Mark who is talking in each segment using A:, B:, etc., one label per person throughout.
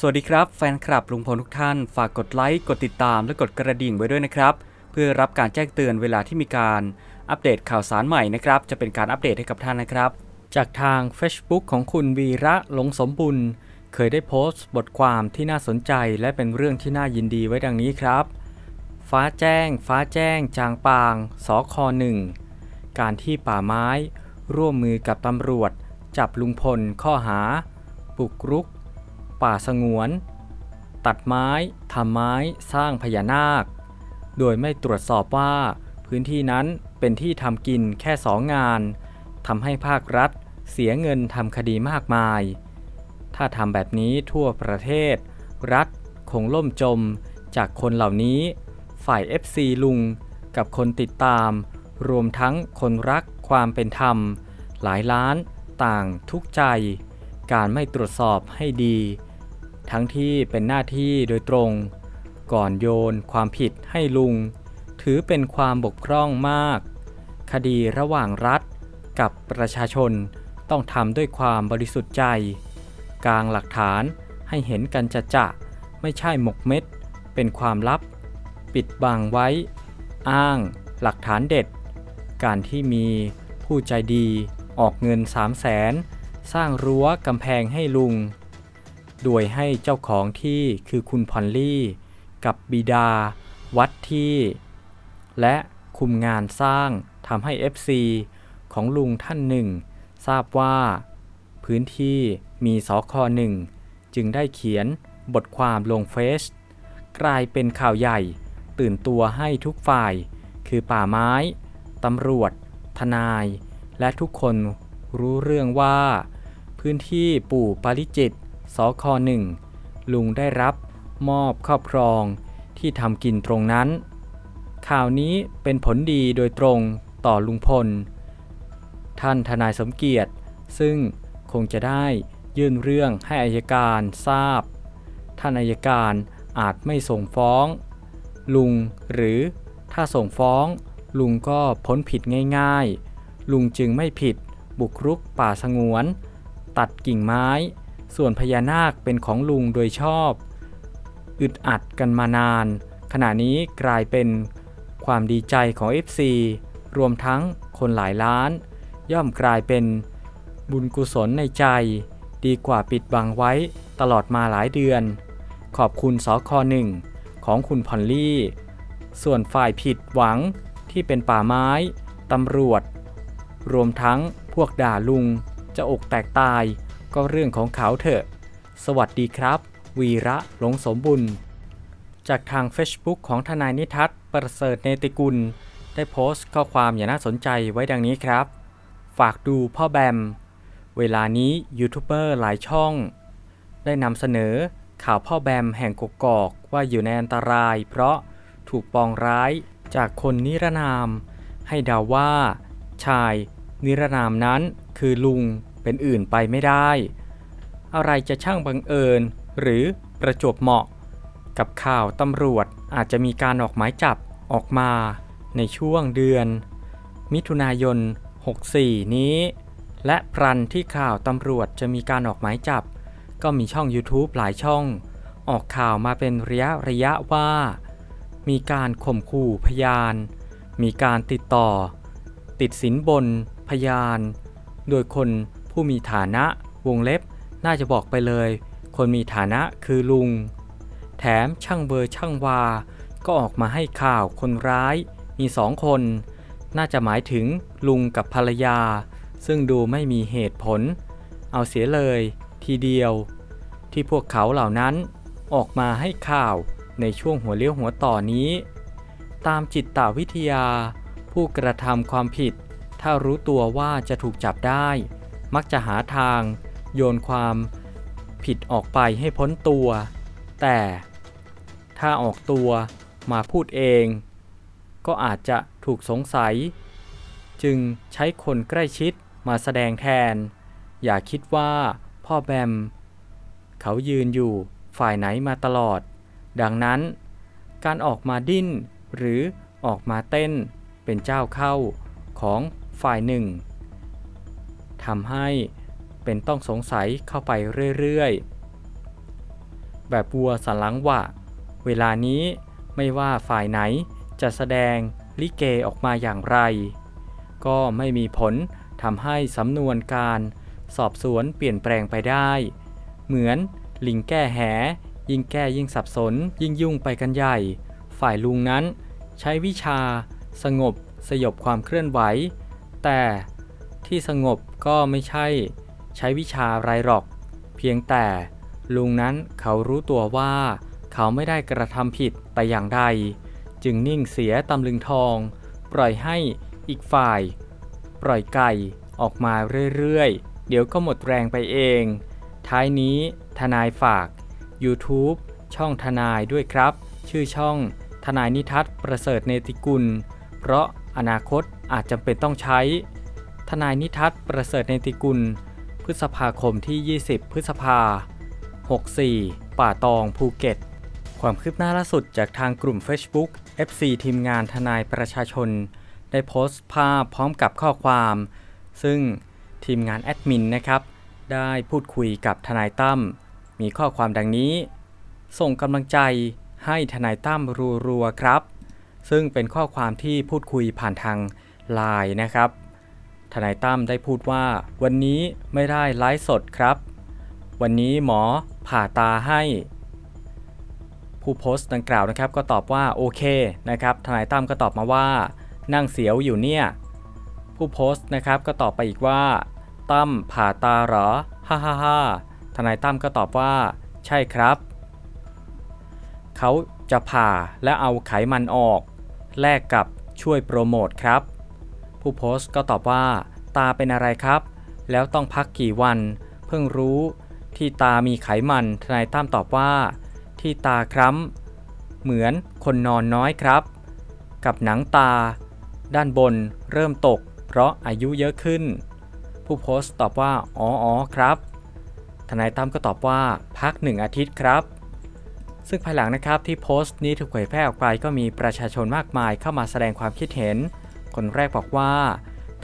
A: สวัสดีครับแฟนคลับลุงพลทุกท่าน ฝากกดไลค์ กดติดตามและกดกระดิ่งไว้ด้วยนะครับ เพื่อรับการแจ้งเตือนเวลาที่มีการอัปเดตข่าวสารใหม่นะครับ จะเป็นการอัปเดตให้กับท่านนะครับ จากทาง Facebook ของคุณวีระหลงสมบุญเคยได้โพสต์บทความที่น่าสนใจและเป็นเรื่องที่น่ายินดีไว้ดังนี้ครับ ฟ้าแจ้ง ฟ้าแจ้ง จางปางสคหนึ่งการที่ป่าไม้ ร่วมมือกับตำรวจ จับลุงพลข้อหา บุกรุก ป่าสงวน ตัดไม้ทำไม้สร้างพญานาค โดยไม่ตรวจสอบว่าพื้นที่นั้นเป็นที่ทำกินแค่สองงานทำให้ภาครัฐเสียเงินทำคดีมากมาย ถ้าทำแบบนี้ทั่วประเทศ รัฐคงล่มจมจากคนเหล่านี้ ฝ่าย FC ลุงกับคนติดตาม รวมทั้งคนรักความเป็นธรรม หลายล้านต่างทุกใจ การไม่ตรวจสอบให้ดี ทั้งที่เป็นหน้าที่โดยตรง ก่อนโยนความผิดให้ลุง ถือเป็นความบกพร่องมาก คดีระหว่างรัฐกับประชาชนต้องทำด้วยความบริสุทธิ์ใจ กลางหลักฐานให้เห็นกันจะจะไม่ใช่หมกเม็ด เป็นความลับ ปิดบังไว้ อ้างหลักฐานเด็ด การที่มีผู้ใจดีออกเงิน3 0 0แสนสร้างรั้วกำแพงให้ลุง โดยให้เจ้าของที่คือคุณพอลลี่ กับบิดา วัดที่ และคุมงานสร้างทำให้ FC ของลุงท่านหนึ่ง ทราบว่า พื้นที่มีสคหนึ่ง จึงได้เขียนบทความลงเฟซกลายเป็นข่าวใหญ่ตื่นตัวให้ทุกฝ่าย คือป่าไม้ ตำรวจ ทนาย และทุกคนรู้เรื่องว่า พื้นที่ปู่ปาริจิตร สคหนึ่งลุงได้รับมอบครอบครองที่ทำกินตรงนั้น ข่าวนี้เป็นผลดีโดยตรงต่อลุงพล ท่านทนายสมเกียรติ ซึ่งคงจะได้ยื่นเรื่องให้อายการทราบ ท่านอายการอาจไม่ส่งฟ้อง ลุงหรือถ้าส่งฟ้อง ลุงก็พ้นผิดง่ายๆ ลุงจึงไม่ผิดบุกรุกป่าสงวน ตัดกิ่งไม้ ส่วนพญานาคเป็นของลุงโดยชอบ อึดอัดกันมานาน ขณะนี้กลายเป็นความดีใจของ FC รวมทั้งคนหลายล้าน ย่อมกลายเป็นบุญกุศลในใจ ดีกว่าปิดบังไว้ตลอดมาหลายเดือน ขอบคุณสคหนึ่งของคุณพอลลี่ ส่วนฝ่ายผิดหวังที่เป็นป่าไม้ ตำรวจ รวมทั้งพวกด่าลุงจะอกแตกตาย ก็เรื่องของเขาเถอะ สวัสดีครับ วีระหลงสมบุญ จากทาง Facebook ของทนายนิทัศน์ประเสริฐเนติกุล ได้โพสต์ข้อความอย่างน่าสนใจไว้ดังนี้ครับ ฝากดูพ่อแบม เวลานี้ยูทูบเบอร์หลายช่อง ได้นำเสนอข่าวพ่อแบมแห่งกกอกว่าอยู่ในอันตราย เพราะถูกปองร้ายจากคนนิรนาม ให้เดาว่า ชาย นิรนามนั้นคือลุง เป็นอื่นไปไม่ได้ อะไรจะช่างบังเอิญ หรือประจวบเหมาะ กับข่าวตำรวจอาจจะมีการออกหมายจับออกมาในช่วงเดือน มิถุนายน 64 นี้ และพรันที่ข่าวตำรวจจะมีการออกหมายจับ ก็มีช่อง YouTube หลายช่อง ออกข่าวมาเป็นระยะระยะว่า มีการข่มขู่พยาน มีการติดต่อ ติดสินบนพยาน โดยคน ผู้มีฐานะ วงเล็บ น่าจะบอกไปเลย คนมีฐานะคือลุง แถมช่างเบอร์ช่างวา ก็ออกมาให้ข่าวคนร้าย มีสองคน น่าจะหมายถึงลุงกับภรรยา ซึ่งดูไม่มีเหตุผล เอาเสียเลยทีเดียว ที่พวกเขาเหล่านั้นออกมาให้ข่าวในช่วงหัวเลี้ยวหัวต่อนี้ ตามจิตตวิทยา ผู้กระทำความผิด ถ้ารู้ตัวว่าจะถูกจับได้ มักจะหาทาง โยนความผิดออกไปให้พ้นตัว แต่ถ้าออกตัวมาพูดเอง ก็อาจจะถูกสงสัย จึงใช้คนใกล้ชิดมาแสดงแทน อย่าคิดว่าพ่อแบม เขายืนอยู่ฝ่ายไหนมาตลอด ดังนั้น การออกมาดิ้นหรือออกมาเต้นเป็นเจ้าเข้าของฝ่ายหนึ่ง ทำให้เป็นต้องสงสัยเข้าไปเรื่อยๆ แบบวัวสันหลังหว่าเวลานี้ไม่ว่าฝ่ายไหนจะแสดงลิเกออกมาอย่างไร ก็ไม่มีผลทำให้สำนวนการสอบสวนเปลี่ยนแปลงไปได้ เหมือนลิงแก้แห ยิ่งแก้ยิ่งสับสน ยิ่งยุ่งไปกันใหญ่ ฝ่ายลุงนั้นใช้วิชา สงบสยบความเคลื่อนไหว แต่ ที่สงบก็ไม่ใช่ใช้วิชาไรหรอก เพียงแต่ลุงนั้นเขารู้ตัวว่า เขาไม่ได้กระทำผิดแต่อย่างใด จึงนิ่งเสียตำลึงทอง ปล่อยให้อีกฝ่าย ปล่อยไก่ออกมาเรื่อยๆ เดี๋ยวก็หมดแรงไปเอง ท้ายนี้ทนายฝาก YouTube ช่องทนายด้วยครับ ชื่อช่องทนายนิทัศน์ประเสริฐเนติกุล เพราะอนาคตอาจจำเป็นต้องใช้ ทนายนิทัศน์ประเสริฐเนติกุล พฤษภาคมที่ 20 พฤษภา 64 ป่าตองภูเก็ต ความคืบหน้าล่าสุดจากทางกลุ่ม Facebook FC ทีมงานทนายประชาชน ได้โพสต์ภาพพร้อมกับข้อความ ซึ่งทีมงานแอดมินนะครับ ได้พูดคุยกับทนายตั้ม มีข้อความดังนี้ ส่งกำลังใจให้ทนายตั้มรัวๆครับ ซึ่งเป็นข้อความที่พูดคุยผ่านทางไลน์นะครับ ทนายตั้มได้พูดว่า วันนี้ไม่ได้ไลฟ์สดครับ วันนี้หมอผ่าตาให้ ผู้โพสต์ดังกล่าวนะครับก็ตอบว่าโอเคนะครับทนายตั้มก็ตอบมาว่า นั่งเสียวอยู่เนี่ย ผู้โพสต์นะครับก็ตอบไปอีกว่า ตั้มผ่าตาเหรอฮ่าฮ่าฮ่าทนายตั้มก็ตอบว่า ใช่ครับ เขาจะผ่าและเอาไขมันออก แลกกับช่วยโปรโมทครับ ผู้โพสต์ก็ตอบว่า ตาเป็นอะไรครับ แล้วต้องพักกี่วัน เพิ่งรู้ที่ตามีไขมันทนายตั้มตอบว่า ที่ตาคล้ำเหมือนคนนอนน้อยครับ กับหนังตา ด้านบนเริ่มตก เพราะอายุเยอะขึ้น ผู้โพสต์ตอบว่า อ๋อออครับทนายตั้มก็ตอบว่าพักหนึ่งอาทิตย์ครับ ซึ่งภายหลังนะครับที่โพสต์นี้ถูกเผยแพร่ออกไปก็มีประชาชนมากมายเข้ามาแสดงความคิดเห็น คนแรกบอกว่า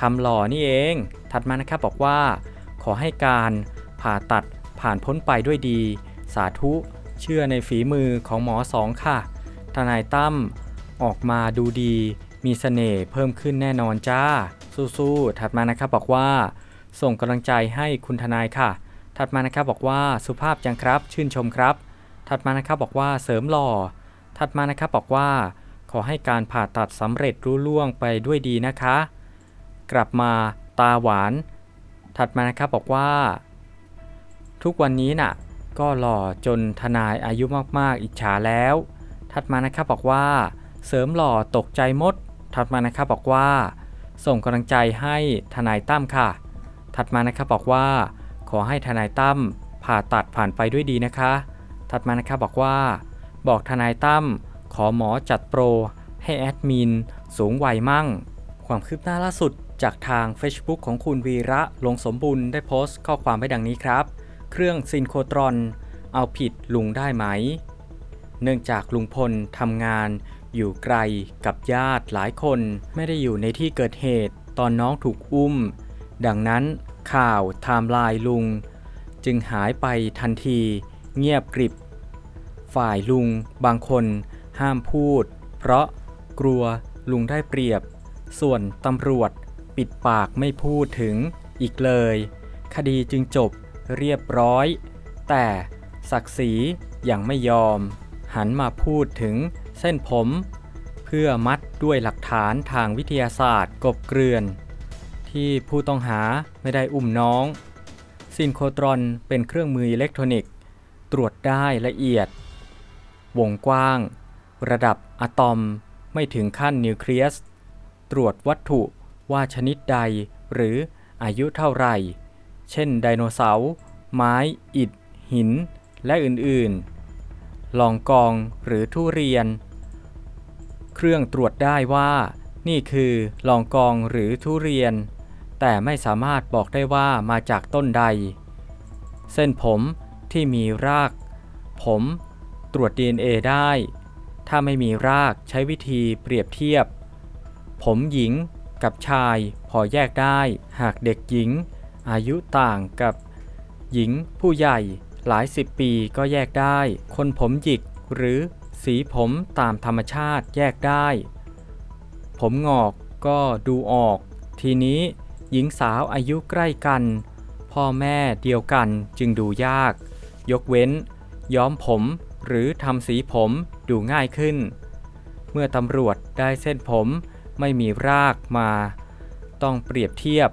A: ทำหล่อนี่เอง ถัดมานะครับบอกว่า ขอให้การผ่าตัดผ่านพ้นไปด้วยดี สาธุ เชื่อในฝีมือของหมอสองค่ะ ทนายตั้มออกมาดูดี มีเสน่ห์เพิ่มขึ้นแน่นอนจ้า สู้ๆ ถัดมานะครับบอกว่า ส่งกำลังใจให้คุณทนายค่ะ ถัดมานะครับบอกว่าสุภาพจังครับ ชื่นชมครับ ถัดมานะครับบอกว่าเสริมหล่อ ถัดมานะครับบอกว่า ขอให้การผ่าตัดสำเร็จรุ่ล่วงไปด้วยดีนะคะ กลับมาตาหวาน ถัดมานะครับบอกว่า ทุกวันนี้น่ะก็หล่อจนทนายอายุมากๆ อิจฉาแล้ว ถัดมานะครับบอกว่า เสริมหล่อตกใจมด ถัดมานะครับบอกว่า ส่งกำลังใจให้ทนายตั้มค่ะ ถัดมานะครับบอกว่า ขอให้ทนายตั้มผ่าตัดผ่านไปด้วยดีนะคะ ถัดมานะครับบอกว่า บอกทนายตั้ม ขอหมอจัดโปร ให้แอดมิน สูงวัยมั่ง ความคืบหน้าล่าสุดจากทาง Facebook ของคุณวีระลงสมบุญได้โพสต์ข้อความไว้ดังนี้ครับ เครื่องซินโครตรอน เอาผิดลุงได้ไหม เนื่องจากลุงพลทำงาน อยู่ไกลกับญาติหลายคนไม่ได้อยู่ในที่เกิดเหตุตอนน้องถูกอุ้ม ดังนั้นข่าวไทม์ไลน์ลุง จึงหายไปทันที เงียบกริบ ฝ่ายลุงบางคน ห้ามพูด เพราะกลัวลุงได้เปรียบ ส่วนตำรวจปิดปากไม่พูดถึงอีกเลย คดีจึงจบเรียบร้อย แต่ศักดิ์ศรียังไม่ยอม หันมาพูดถึงเส้นผม เพื่อมัดด้วยหลักฐานทางวิทยาศาสตร์กบเกลื่อน ที่ผู้ต้องหาไม่ได้อุ้มน้อง ซินโครตรอนเป็นเครื่องมืออิเล็กทรอนิกส์ ตรวจได้ละเอียด วงกว้าง ระดับอะตอมไม่ถึงขั้นนิวเคลียส ตรวจวัตถุว่าชนิดใดหรืออายุเท่าไหร่ เช่นไดโนเสาร์ ไม้ อิฐ หิน และอื่นๆ ลองกองหรือทุเรียน เครื่องตรวจได้ว่า นี่คือลองกองหรือทุเรียน แต่ไม่สามารถบอกได้ว่ามาจากต้นใด เส้นผมที่มีราก ผมตรวจ DNA ได้ ถ้าไม่มีรากใช้วิธีเปรียบเทียบ ผมหญิงกับชายพอแยกได้ หากเด็กหญิง อายุต่างกับหญิงผู้ใหญ่หลายสิบปีก็แยกได้ คนผมหยิกหรือสีผมตามธรรมชาติแยกได้ ผมงอกก็ดูออก ทีนี้หญิงสาวอายุใกล้กัน พ่อแม่เดียวกันจึงดูยาก ยกเว้น ย้อมผมหรือทำสีผม ดูง่ายขึ้น เมื่อตำรวจได้เส้นผมไม่มีรากมา ต้องเปรียบเทียบ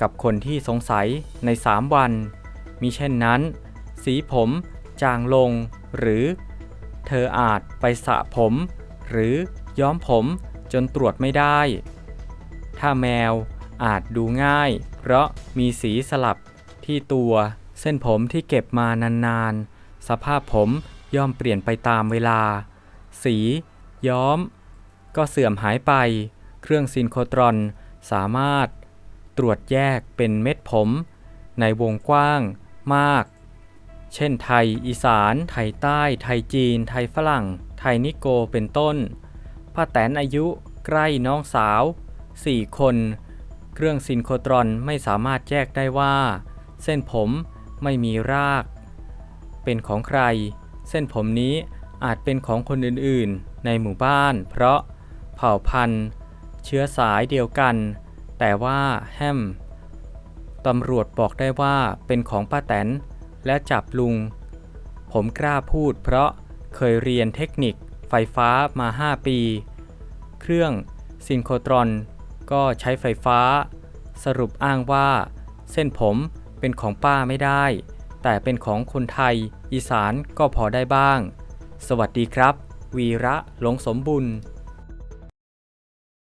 A: กับคนที่สงสัยใน 3 วัน มิเช่นนั้น สีผมจางลง หรือ เธออาจไปสระผม หรือย้อมผมจนตรวจไม่ได้ ถ้าแมวอาจดูง่าย เพราะมีสีสลับที่ตัวเส้นผมที่เก็บมานานๆ สภาพผม ย่อมเปลี่ยนไปตามเวลา สี ย้อม ก็เสื่อมหายไป เครื่องซินโครตรอนสามารถตรวจแยกเป็นเม็ดผม ในวงกว้างมาก เช่นไทย อีสาน ไทยใต้ ไทยจีน ไทยฝรั่ง ไทยนิโกเป็นต้นป้าแตนอายุใกล้น้องสาว 4 คน เครื่องซินโครตรอนไม่สามารถแยกได้ว่า เส้นผมไม่มีราก เป็นของใคร เส้นผมนี้อาจเป็นของคนอื่นๆ ในหมู่บ้าน เพราะเผ่าพันธุ์ เชื้อสายเดียวกัน แต่ว่าแฮมตำรวจบอกได้ว่าเป็นของป้าแตนและจับลุง ผมกล้าพูดเพราะเคยเรียนเทคนิคไฟฟ้ามา 5 ปี เครื่องซินโครตรอนก็ใช้ไฟฟ้า สรุปอ้างว่า เส้นผมเป็นของป้าไม่ได้ แต่เป็นของคนไทย อีสานก็พอได้บ้าง สวัสดีครับ วีระหลงสมบุญ